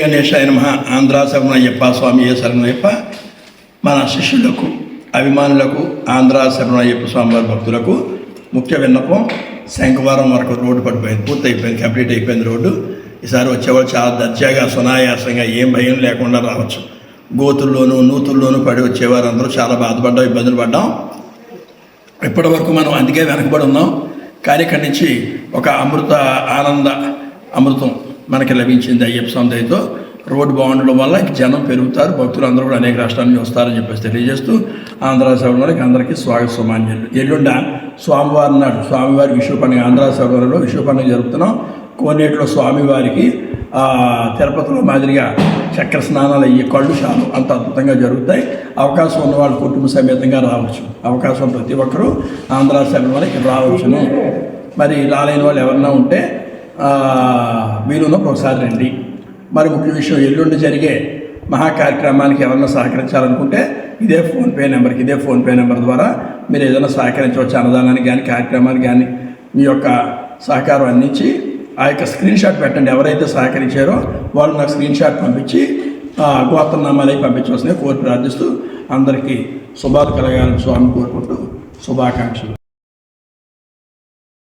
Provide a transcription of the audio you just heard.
గణేశాయ నమ ఆంధ్ర శరణయ్యప్ప స్వామి ఏ శరణయ్యప్ప. మన శిష్యులకు అభిమానులకు ఆంధ్ర శరణయ్యప్ప స్వామి వారి భక్తులకు ముఖ్య విన్నపం శంఖవారం వరకు రోడ్డు పడిపోయింది పూర్తి అయిపోయింది కంప్లీట్ అయిపోయింది రోడ్డు. ఈసారి వచ్చేవాళ్ళు చాలా దర్జాగా సునాయాసంగా ఏం భయం లేకుండా రావచ్చు. గోతుల్లోనూ నూతుల్లోనూ పడి వచ్చేవారు అందరూ చాలా బాధపడ్డాం ఇబ్బందులు పడ్డాం. ఇప్పటి వరకు మనం అందుకే వెనకబడి ఉన్నాం. కానీ ఇక్కడి నుంచి ఒక అమృత ఆనంద అమృతం మనకి లభించింది అయ్యప్ప స్వామి దయతో. రోడ్డు బాగుండడం వల్ల జనం పెరుగుతారు భక్తులు అందరూ కూడా అనేక రాష్ట్రాల నుంచి వస్తారని చెప్పేసి తెలియజేస్తూ ఆంధ్ర సభలోకి అందరికీ స్వాగత సుమాన్యులు ఎల్లుండ స్వామివారి నాడు స్వామివారి విశ్వ పండుగ ఆంధ్ర సభలో విశ్వ పండుగ జరుపుతున్నాం. కోనేటిలో స్వామివారికి తిరుపతిలో మాదిరిగా చక్ర స్నానాలు అయ్యి కళ్ళు చాలు. అంత అద్భుతంగా జరుగుతాయి. అవకాశం ఉన్న వాళ్ళు కుటుంబ సమేతంగా రావచ్చు. అవకాశం ప్రతి ఒక్కరూ ఆంధ్ర సభలోకి రావచ్చును. మరి రాలేని వాళ్ళు ఎవరన్నా ఉంటే వీలున్నప్పుడు ఒకసారి రండి. మరి ముఖ్య విషయం ఎల్లుండి జరిగే మహా కార్యక్రమానికి ఎవరైనా సహకరించాలనుకుంటే ఇదే ఫోన్పే నెంబర్కి ఇదే ఫోన్పే నెంబర్ ద్వారా మీరు ఏదైనా సహకరించవచ్చు. అన్నదానానికి కానీ కార్యక్రమానికి కానీ మీ యొక్క సహకారం అందించి ఆ యొక్క స్క్రీన్ షాట్ పెట్టండి. ఎవరైతే సహకరించారో వాళ్ళు నాకు స్క్రీన్ షాట్ పంపించి ఆ, గోత్రనామాలై పంపించవలసిందే కోరి ప్రార్థిస్తూ అందరికీ శుభాలు కలగాలని స్వామి కోరుకుంటూ శుభాకాంక్షలు.